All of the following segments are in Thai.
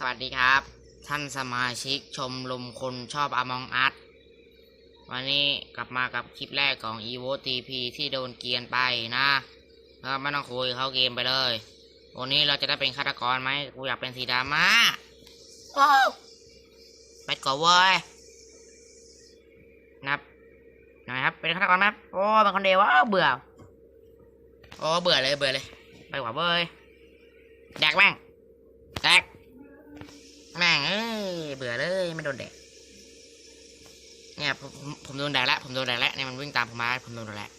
สวัสดีครับ ท่านสมาชิกชมรมคนชอบอมองอัดวันนี้กลับมากับคลิปแรกของ e v o TP ที่โดนเกรียนไปนะแล้วไม่ต้องคุยเข้าเกมไปเลย วันนี้เราจะได้เป็นฆาตกรไหมกูอยากเป็นสีดำมาว้าวไปก่อนเว้ยนับหน่อยครับ เป็นฆาตกรไหมครับโอ้เป็นคนเดียวว้าวเบื่อโอ้เบื่อเลยเบื่อเลย ไปกว่าเว้ยแดกแม่งแดก แม่งเอ้ยเบื่อเลยไม่โดนแดกเนี่ยผมผมโดนแดกแล้วผมโดนแดกแล้วเนี่ยมันวิ่งตามผมมาผมโดนแดกแล้ว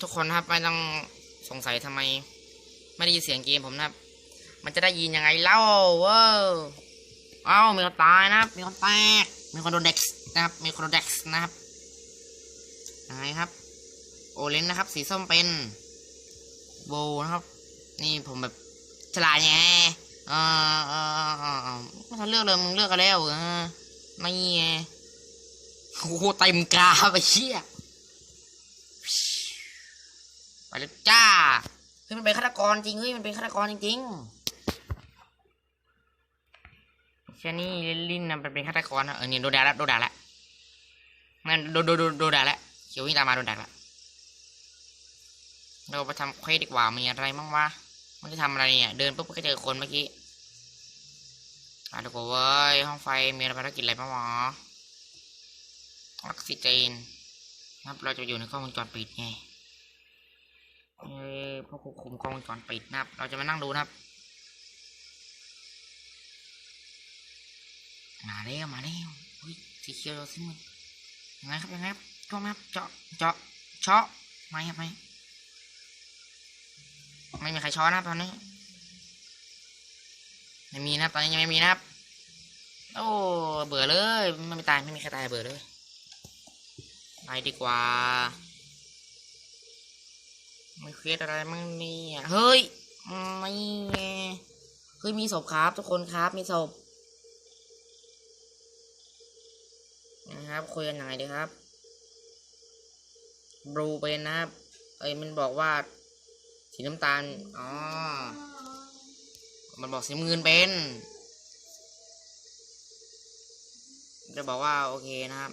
ทุกคนครับไม่ต้องสงสัยทำไม ไม่ได้ยินเสียงเกมผมนะครับ มันจะได้ยินยังไงเล่าเว้าเอ้ามีคนตายนะครับ มีคนแตกมีคนโดนเด็กนะครับ มีคนโดนเด็กนะครับยังไงครับ โอเลนนะครับ สีส้มเป็นโบนะครับ นี่ผมแบบฉลาดไง อ่าอ่าอ่าอ่าอ่าไม่ทันเลือกเลยมึงเลือกกันแล้วเออไม่ไงโอ้โหเต็มกราไปเชี่ยไปแล้วจ้าเฮ้ยมันเป็นฆาตกรจริงเฮ้ยมันเป็นฆาตกรจริงๆแค่นี้ลินนะมันเป็นฆาตกรนะเออเนี่ยโดนด่าแล้วโดนด่าแล้วงั้นโดนโดนโดนโดนด่าแล้วเขียววิ่งตามมาโดนด่าแล้วเราไปทำเควสดีกว่ามีอะไรบ้างวะ มันจะทำอะไรเนี่ย เดินปุ๊บก็เจอคนเมื่อกี้อะทุกคนเว้ย ห้องไฟมีอะไรภารกิจอะไรบ้างวะออกซิเจนครับเราจะอยู่ในกล้องวงจรปิดไงเอ้ยพวกควบคุมกล้องวงจรปิดนะครับ เราจะมานั่งดูนะครับ มาแล้วมาแล้วอุ้ยสีเขียวสิมันยังไงครับยังไงครับกล้องไหมครับเจาะเจาะเจาะไม่ครับไม่ ไม่มีใครช้อนนะครับตอนนี้ไม่มีนะตอนนี้ยังไม่มีนะครับ โอ้เบื่อเลยไม่มีตายไม่มีใครตายเบื่อเลยไปดีกว่าไม่เครียดอะไรมั่งเนี่ยเฮ้ยไม่เฮ้ยมีศพครับ ทุกคนครับมีศพนะครับคุยกันยังไงดีครับบลูเป็นนะครับเอ้ยมันบอกว่า สีน้ำตาล อ๋อ มันบอกสีน้ำเงินเป็น จะบอกว่าโอเคนะครับ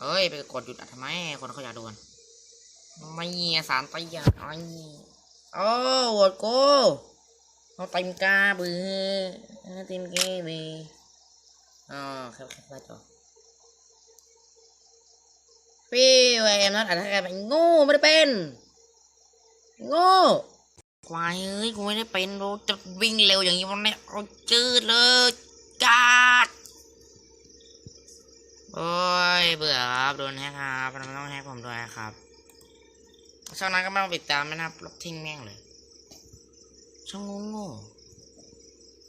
เอ้ย ไปกดหยุดอัดทำไม คนเขาอยากดูกันไม่เงียสารตีอะไอ้โอ้โหวดกูเขาเต็มกาบือเต็มเกบีอ๋อครับครับครับต่อพี่แวมนัดอัดให้กันโง่ไม่ได้เป็น โง่ควายเอ้ยกูไม่ได้เป็นเราจะวิ่งเร็วอย่างนี้วันนี้เอาจืดเลยกาดโอ้ยเบื่อครับโดนแฮกครับทำไมต้องแฮกผมด้วยครับช่องนั้นก็ไม่ต้องติดตามนะครับลบทิ้งแม่งเลยช่องงงง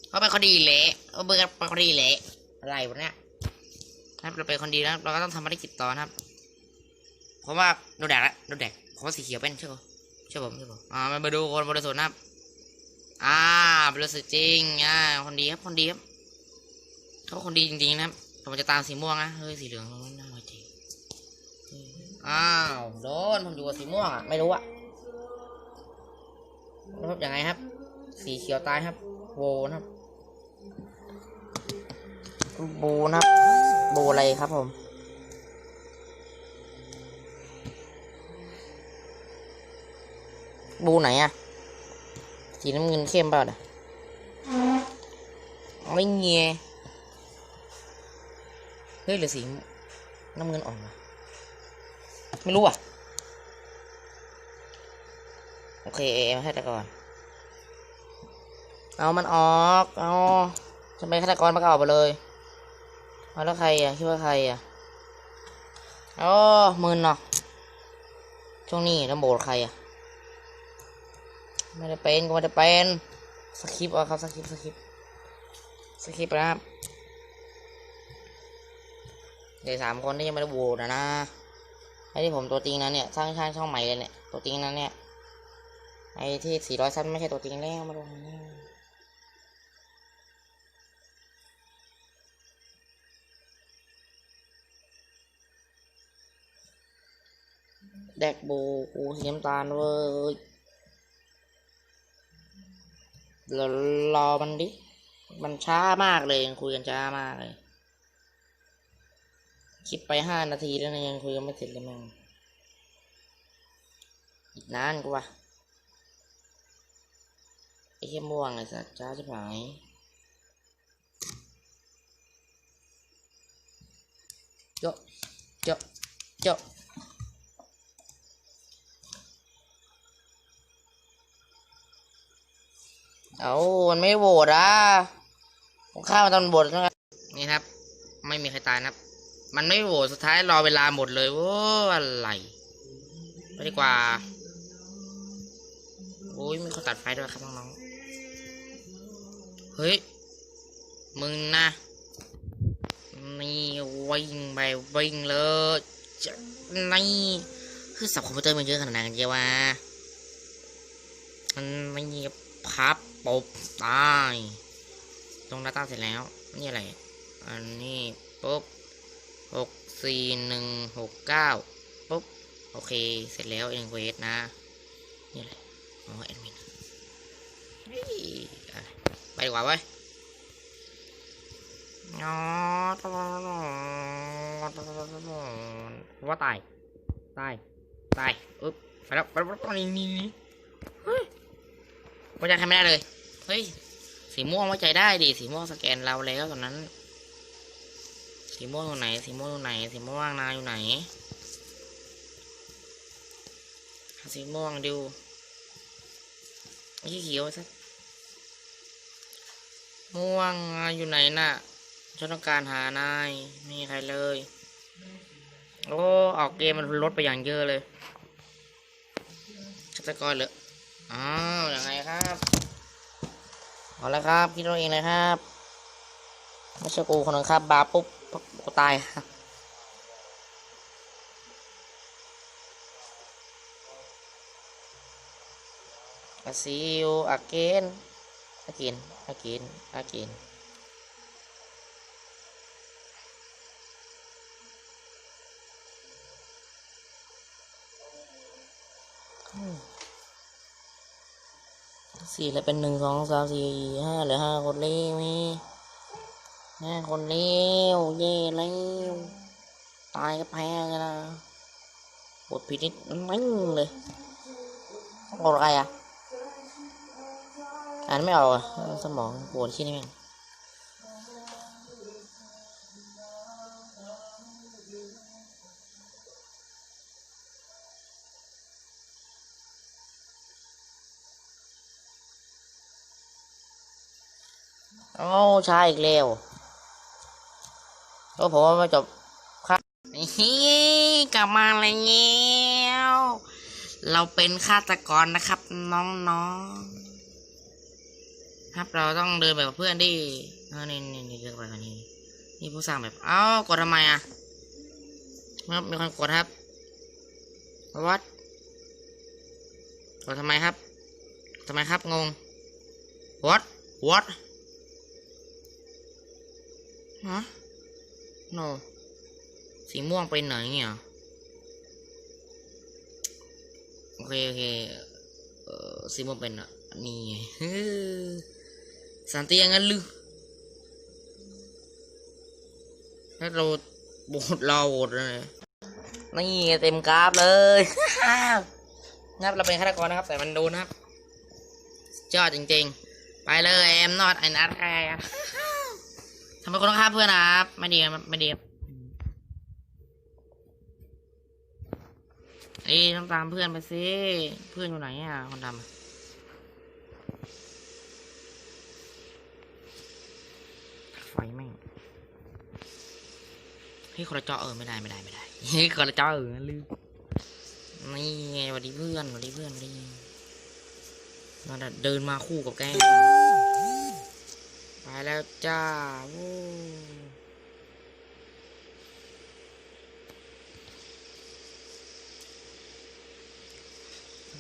เขาเป็นคนดีเละเขาเบื่อเป็นคนดีเละอะไรวะเนี่ยถ้าเราเป็นคนดีนะเราก็ต้องทำภารกิจต่อนะครับเพราะว่าโดนแดกแล้วโดนแดกเพราะว่าสีเขียวเป็นใช่ไหม ใช่ผมใช่ผมอ่ามาดูคนบริสุทธิ์นะครับอ่าบริสุทธิ์จริงอ่าคนดีครับคนดีครับเขาคนดีจริงๆนะครับผมจะตามสีม่วงนะเฮ้ยสีเหลืองมันน่าไว้ใจอ้าวโดนผมอยู่กับสีม่วงอะไม่รู้อะครับยังไงครับ สีเขียวตายครับโบนะครับโบนะครับโบอะไรครับผม บูไหนอะสีน้ำเงินเข้มเปล่าเนี่ยไม่เงี้ยเฮ้ยหรือสีน้ำเงินอ่อนวะไม่รู้อะ โอเคมาฆาตกร เอามันออกเอาทำไมฆาตกรมาก็ออกไปเลยเอาแล้วใครอะคิดว่าใครอะอ๋อมืนเนาะช่วงนี้แล้วโบดใครอะ ไม่ได้เป็นก็ไม่ได้เป็นสคริปต์เอาครับสคริปต์สคริปต์สคริปต์นะครับเดี๋ยวสามคนที่ยังไม่ได้โหวตนะนะไอ้ที่ผมตัวจริงนะเนี่ยสร้างช่างช่องใหม่เลยเนี่ยตัวจริงนะเนี่ยไอ้ที่สี่ร้อยซันไม่ใช่ตัวจริงแล้วมาดูนี่แดกโบกูสีน้ำตาลเว้ย เรารอมันดิ มันช้ามากเลยยังคุยกันช้ามากเลย คลิปไปห้านาทีแล้วนะยังคุยกันไม่เสร็จเลยแม่งอีกนานกูวะไอ้เหี้ยม่วงไอ้สัตว์ช้าชิบหายเจาะเจาะเจาะ เอามันไม่โหวตอะผมฆ่ามันตอนโหวตนะครับนี่ครับ ไม่มีใครตายนะครับ มันไม่โหวตสุดท้ายรอเวลาหมดเลยโว้อะไรไปดีกว่าโอ้ยมีคนตัดไฟด้วยครับน้องๆเฮ้ยมึงนะนี่วิ่งไปวิ่งเลยจะนี่คือสับคอมพิวเตอร์มันเยอะขนาดนั้นเจียววะมันไม่พับ ปบตาย ตรง Data เสร็จแล้ว นี่อะไร อันนี้ปุ๊บหกสี่หนึ่งหกเก้าปุ๊บ โอเค เสร็จแล้วเองเวสนะ นี่อะไรอ๋อแอดมินเฮ้ยอะไปดีกว่าเว้ยอ๋อว่าตาย ตาย ตาย อึ๊บไปแล้วไปแล้วไปแล้วนี่นี่นี่เฮ้ย ว้ใจใครไม่ได้เลย เฮ้ย สีม่วงไว้ใจได้ดิ สีม่วงสแกนเราแล้วตอนนั้น สีม่วงอยู่ไหน สีม่วงอยู่ไหน สีม่วงนาอยู่ไหน สีม่วงดูไอ้เขียวสักม่วงอยู่ไหนน่ะฉันต้องการหานายไม่มีใครเลย โอ้ออกเกมมันลดไปอย่างเยอะเลยฆาตกรเหรอ อ้าวยังไงครับเอาละครับคิดเราเองเลยครับไม่ใช่กูคนนึงครับ บาปุ๊บกูตายครับ I see you again again again again สี่แล้วเป็นหนึ่งสองสามสี่ห้าเหลือห้าคนเลี้ยวมีห้าคนเลี้ยวเย่แล้วตายก็แพ้กันนะบทผิดนิดนั่งเลยต้องกดอะไรอะอ่านไม่ออกอะสมองปวดที่นี่แม่ง โอ้ใช่อีกแล้วก็ผมว่ามาจบครับนี่กลับมาแล้วเราเป็นฆาตกรนะครับ น้องๆ ครับเราต้องเดินแบบเพื่อนดิเออนี่นี่นี่เดินไปกันนี้นี่ผู้สร้างแบบเอ้ากดทำไมอะครับมีคนกดครับวัดกดทำไมครับทำไมครับงง what what ฮะ no สีม่วงไปไหนเนี่ยโอเคโอเคเออสีม่วงเป็นอะนี่สันติย่างนั้นหรือแล้วเราโหวตเราโหวตเลยนี่เต็มกราฟเลยนะครับเราเป็นฆาตกรนะครับ แต่มันโดนนะครับยอดจริงๆ ไปเลย แอมนอตไอ้นัทแคร์ ทำไมคนต้องฆ่าเพื่อนนะครับไม่ดีไม่ดีครับเอ้ยต้องตามเพื่อนไปสิเพื่อนอยู่ไหนอะคนดำไฟแม่งเฮ้ยคนละเจาะเออไม่ได้ไม่ได้ไม่ได้เฮ้ยคนละเจาะเออลืมนี่ไงสวัสดีเพื่อนสวัสดีเพื่อนสวัสดีมาเดินมาคู่กับแก ไปแล้วจ้าโว้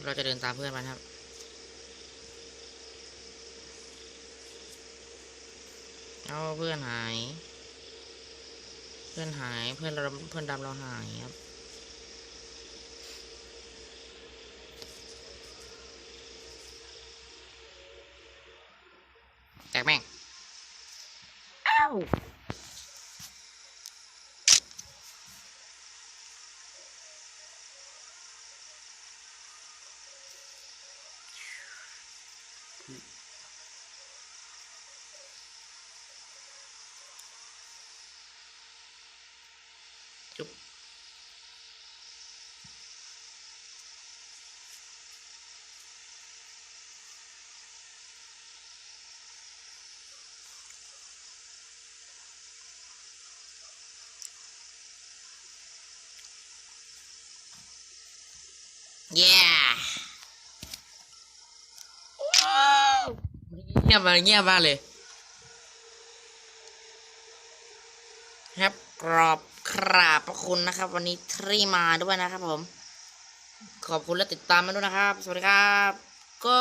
เราจะเดินตามเพื่อนไปนครับ เอาเพื่อนหาย เพื่อนหายเพื่อนเราเพื่อนดำเราหายครับแตกแม่ง อ้ เย้เงียบมาเงียบมาเลยครับกรอบกราบพระคุณนะครับ วันนี้ทรีมาด้วยนะครับผม ขอบคุณและติดตามมาด้วยนะครับ สวัสดีครับ ก็